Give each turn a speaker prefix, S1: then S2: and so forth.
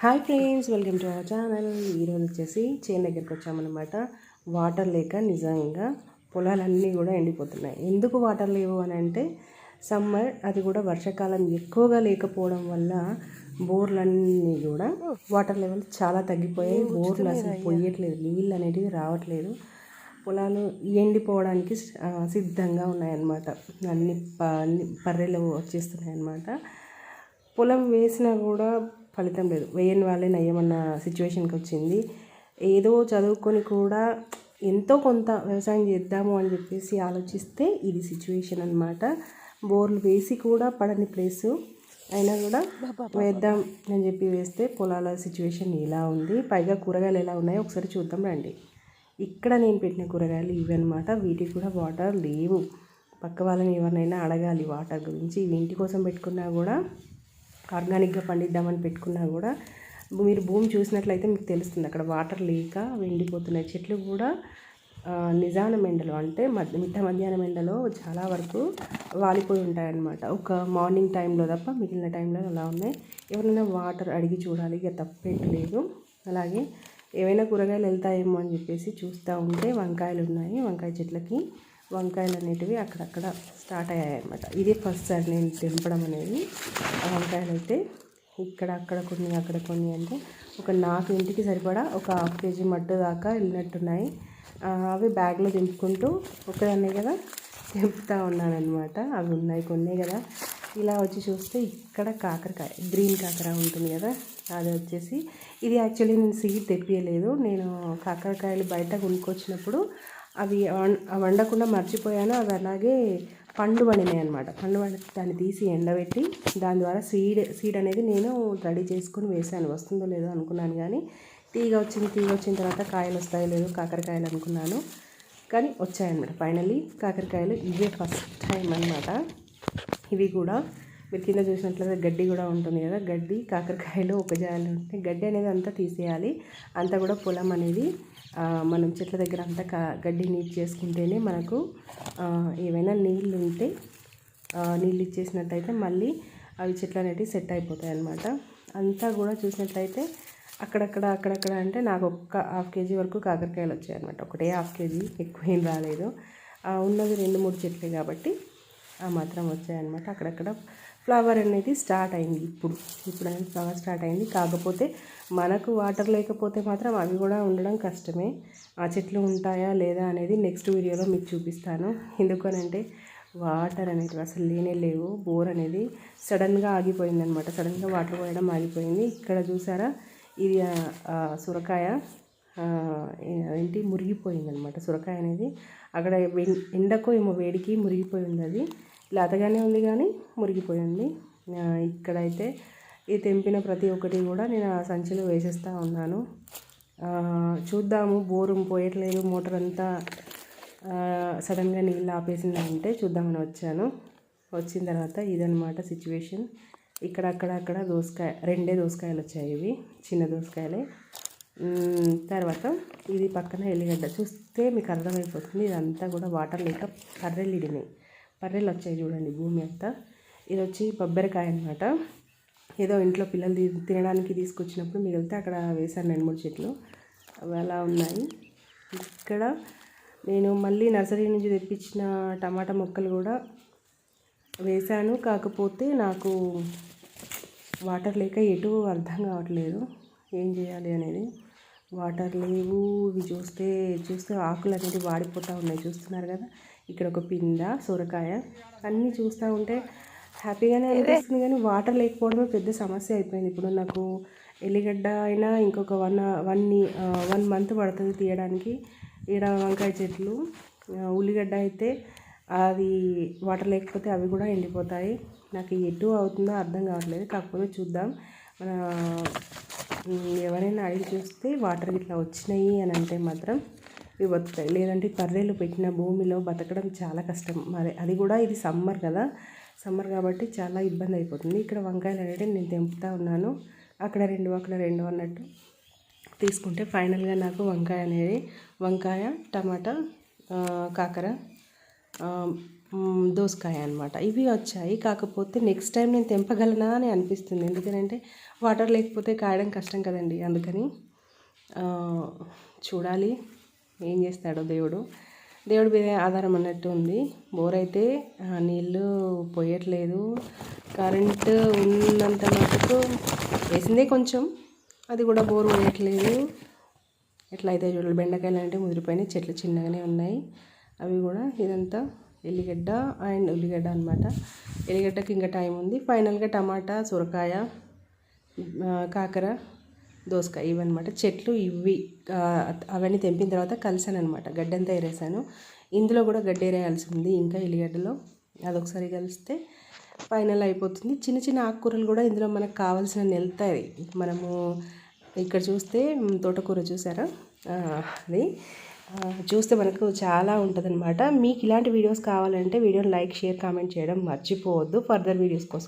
S1: Hi friends welcome to our channel. ఈరోజు వచ్చేసి చేను దగ్గరికి వచ్చామన్నమాట. వాటర్ లేక నిజంగా పొలాలన్నీ కూడా ఎండిపోతున్నాయి. ఎందుకు వాటర్ లేవు అని అంటే సమ్మర్ అది కూడా వర్షాకాలం ఎక్కువగా లేకపోవడం వల్ల బోర్లన్నీ కూడా వాటర్ లెవెల్ చాలా తగ్గిపోయాయి. బోర్లు అసలు పొయ్యట్లేదు నీళ్ళు అనేటివి రావట్లేదు. పొలాలు ఎండిపోవడానికి సిద్ధంగా ఉన్నాయన్నమాట. అన్ని పర్రెలు వచ్చేస్తున్నాయి అన్నమాట పొలం వేసినా కూడా ఫలితం లేదు. వేయని వాళ్ళే నయ్యమన్న సిచ్యువేషన్కి వచ్చింది. ఏదో చదువుకొని కూడా ఎంతో కొంత వ్యవసాయం చేద్దాము అని చెప్పేసి ఆలోచిస్తే ఇది సిచ్యువేషన్ అనమాట బోర్లు వేసి కూడా పడని ప్లేసు అయినా కూడా వేద్దాం అని చెప్పి వేస్తే పొలాల సిచ్యువేషన్ ఇలా ఉంది. పైగా కూరగాయలు ఎలా ఉన్నాయో ఒకసారి చూద్దాం రండి. ఇక్కడ నేను పెట్టిన కూరగాయలు ఇవి అనమాట వీటికి కూడా వాటర్ లేవు. పక్క వాళ్ళని ఎవరినైనా అడగాలి వాటర్ గురించి. ఇవి ఇంటి కోసం పెట్టుకున్నా కూడా ఆర్గానిక్గా పండిద్దామని పెట్టుకున్నా కూడా మీరు భూమి చూసినట్లయితే మీకు తెలుస్తుంది అక్కడ వాటర్ లేక ఎండిపోతున్నాయి చెట్లు కూడా నిజాన నిజానం ఎండలో అంటే మధ్య మిట్ట మధ్యాహ్నం ఎండలో చాలా వరకు వాలిపోయి ఉంటాయన్నమాట. ఒక మార్నింగ్ టైంలో తప్ప మిగిలిన టైంలో అలా ఉన్నాయి. ఎవరైనా వాటర్ అడిగి చూడాలి ఇక తప్పేంటి లేదు. అలాగే ఏవైనా కూరగాయలు వెళ్తాయేమో అని చెప్పేసి చూస్తూ ఉంటే వంకాయలు ఉన్నాయి వంకాయ చెట్లకి. వంకాయలు అనేటివి అక్కడక్కడ స్టార్ట్ అయ్యాయి అన్నమాట ఇదే ఫస్ట్ సారి నేను తెంపడం అనేది. ఆ వంకాయలు అయితే ఇక్కడ అక్కడ కొన్ని అక్కడ కొన్ని అంటే ఒక నాకు ఇంటికి సరిపడా ఒక హాఫ్ కేజీ మట్టు దాకా వెళ్ళినట్టున్నాయి. అవి బ్యాగ్లో దింపుకుంటూ ఒకదాన్నే కదా తెంపుతూ ఉన్నానమాట అవి ఉన్నాయి కొన్ని కదా. ఇలా వచ్చి చూస్తే ఇక్కడ కాకరకాయ గ్రీన్ కాకర ఉంటుంది కదా అది వచ్చేసి. ఇది యాక్చువల్లీ నేను సీడ్ తెప్పియలేదు. నేను కాకరకాయలు బయట కొనుక్కొచ్చినప్పుడు అవి వండకుండా మర్చిపోయాను. అవి అలాగే పండు పడినాయి అనమాట పండు పడి దాన్ని తీసి ఎండబెట్టి దాని ద్వారా సీడ్ సీడ్ అనేది నేను రెడీ చేసుకొని వేసాను వస్తుందో లేదో అనుకున్నాను కానీ తీగ వచ్చింది తీగ వచ్చిన తర్వాత కాయలు వస్తాయో లేదో కాకరకాయలు అనుకున్నాను. కానీ వచ్చాయన్నమాట. ఫైనల్లీ కాకరకాయలు ఇవే ఫస్ట్ టైం అనమాట ఇవి కూడా మీరు కింద చూసినట్లయితే గడ్డి కూడా ఉంటుంది కదా. గడ్డి కాకరకాయలు ఒక జాలు ఉంటాయి. గడ్డి అనేది అంతా తీసేయాలి. అంతా కూడా పొలం అనేది మనం చెట్ల దగ్గర అంతా కా గడ్డి నీట్ చేసుకుంటేనే మనకు ఏమైనా ఏవైనా నీళ్ళు ఉంటే నీళ్ళు ఇచ్చేసినట్టయితే మళ్ళీ అవి చెట్లు అనేటివి సెట్ అయిపోతాయి అన్నమాట. అంతా కూడా చూసినట్లయితే అక్కడక్కడ అక్కడక్కడ అంటే నాకు ఒక్క హాఫ్ కేజీ వరకు కాకరకాయలు వచ్చాయి అనమాట ఒకటే హాఫ్ కేజీ ఎక్కువ ఏం రాలేదు. ఉన్నది రెండు మూడు చెట్లే కాబట్టి ఆ మాత్రం వచ్చాయన్నమాట. అక్కడక్కడ ఫ్లవర్ అనేది స్టార్ట్ అయింది ఇప్పుడు. ఇప్పుడు అనేది ఫ్లవర్ స్టార్ట్ అయింది. కాకపోతే మనకు వాటర్ లేకపోతే మాత్రం అవి కూడా ఉండడం కష్టమే. ఆ చెట్లు ఉంటాయా లేదా అనేది నెక్స్ట్ వీడియోలో మీకు చూపిస్తాను. ఎందుకనంటే వాటర్ అనేటివి అసలు లేనే లేవు. బోర్ అనేది సడన్గా ఆగిపోయింది అనమాట సడన్గా వాటర్ పోయడం ఆగిపోయింది. ఇక్కడ చూసారా? ఇది సొరకాయ ఏంటి? మురిగిపోయింది అనమాట సొరకాయ అనేది అక్కడ వెన్- ఎండకో ఏమో వేడికి మురిగిపోయి ఉంది అది. లేతగానే ఉంది కానీ మురిగిపోయింది. ఇక్కడైతే ఈ తెంపిన ప్రతి ఒక్కటి కూడా నేను ఆ సంచిలో వేసేస్తూ ఉన్నాను. చూద్దాము బోరు పోయట్లేదు మోటార్ అంతా సడన్గా నీళ్ళు ఆపేసింది అంటే చూద్దామని వచ్చాను. వచ్చిన తర్వాత ఇదనమాట సిచ్యువేషన్. ఇక్కడ అక్కడ అక్కడ దోసకాయ రెండే దోసకాయలు వచ్చాయి ఇవి చిన్న దోసకాయలే. తర్వాత ఇది పక్కన ఎల్లిగడ్డ. చూస్తే మీకు అర్థమైపోతుంది ఇదంతా కూడా వాటర్ లేక కర్రెల్లిడినాయి పర్రెలు వచ్చాయి చూడండి భూమి అంతా. ఇది వచ్చి బొబ్బరికాయ అనమాట ఏదో ఇంట్లో పిల్లలు తినడానికి తీసుకొచ్చినప్పుడు మిగిలితే అక్కడ వేశాను రెండు మూడు చెట్లు. అవి అలా ఉన్నాయి. ఇక్కడ నేను మళ్ళీ నర్సరీ నుంచి తెప్పించిన టమాటా మొక్కలు కూడా వేశాను. కాకపోతే నాకు వాటర్ లేక ఎటు అర్థం కావట్లేదు. ఏం చేయాలి అనేది. వాటర్ లేవు. ఇవి చూస్తే చూస్తే ఆకులు అనేవి వాడిపోతూ ఉన్నాయి. చూస్తున్నారు కదా? ఇక్కడ ఒక పింద సొరకాయ అన్నీ చూస్తూ ఉంటే హ్యాపీగానే అనిపిస్తుంది కానీ వాటర్ లేకపోవడమే పెద్ద సమస్య అయిపోయింది. ఇప్పుడు నాకు ఎల్లిగడ్డ అయినా ఇంకొక వన్ వన్ వన్ మంత్ పడుతుంది తీయడానికి. ఈడ వంకాయ చెట్లు ఉల్లిగడ్డ అయితే అది వాటర్ లేకపోతే అవి కూడా ఎండిపోతాయి. నాకు ఎటు అవుతుందో అర్థం కావట్లేదు. కాకపోతే చూద్దాం. మన ఎవరైనా అడిగి చూస్తే వాటర్ ఇట్లా వచ్చినాయి అని అంటే మాత్రం ఇవి బతుకుతాయి లేదంటే పర్రెలు పెట్టిన భూమిలో బతకడం చాలా కష్టం. మరి అది కూడా ఇది సమ్మర్ కదా. సమ్మర్ కాబట్టి చాలా ఇబ్బంది అయిపోతుంది. ఇక్కడ వంకాయలు అనేది నేను తెంపుతా ఉన్నాను. అక్కడ రెండు అక్కడ రెండు అన్నట్టు తీసుకుంటే ఫైనల్గా నాకు వంకాయ అనేది వంకాయ టమాటా కాకర దోసకాయ అనమాట ఇవి వచ్చాయి. కాకపోతే నెక్స్ట్ టైం నేను తెంపగలనా అని అనిపిస్తుంది. ఎందుకంటే వాటర్ లేకపోతే కాయడం కష్టం కదండి. అందుకని చూడాలి ఏం చేస్తాడో దేవుడు. దేవుడి మీద ఆధారం అన్నట్టు ఉంది. బోర్ అయితే నీళ్ళు పోయట్లేదు. కరెంటు ఉన్నంత మటుకు వేసిందే కొంచెం. అది కూడా బోర్ పోయట్లేదు ఎట్లా అయితే చూడాలి బెండకాయలు అంటే ముదిరిపోయినాయి. చెట్లు చిన్నగానే ఉన్నాయి. అవి కూడా ఇదంతా ఎల్లిగడ్డ అండ్ ఉల్లిగడ్డ అనమాట ఎల్లిగడ్డకి ఇంకా టైం ఉంది. ఫైనల్గా టమాటా సొరకాయ కాకర దోసకాయ ఇవన్నమాట. చెట్లు ఇవి అవన్నీ తెంపిన తర్వాత కలిసాను అనమాట గడ్డంతా ఏరేసాను. ఇందులో కూడా గడ్డ ఏరేయాల్సి ఉంది. ఇంకా ఎల్లిగడ్డలో అదొకసారి కలిస్తే ఫైనల్ అయిపోతుంది. చిన్న చిన్న ఆకుకూరలు కూడా ఇందులో మనకు కావాల్సిన వెళ్తాయి మనము ఇక్కడ చూస్తే తోటకూర చూసారా? అది. చూస్తే మనకు చాలా ఉంటుందన్నమాట. మీకు ఇలాంటి వీడియోస్ కావాలంటే వీడియోని లైక్ షేర్ కామెంట్ చేయడం మర్చిపోవద్దు. ఫర్దర్ వీడియోస్ కోసం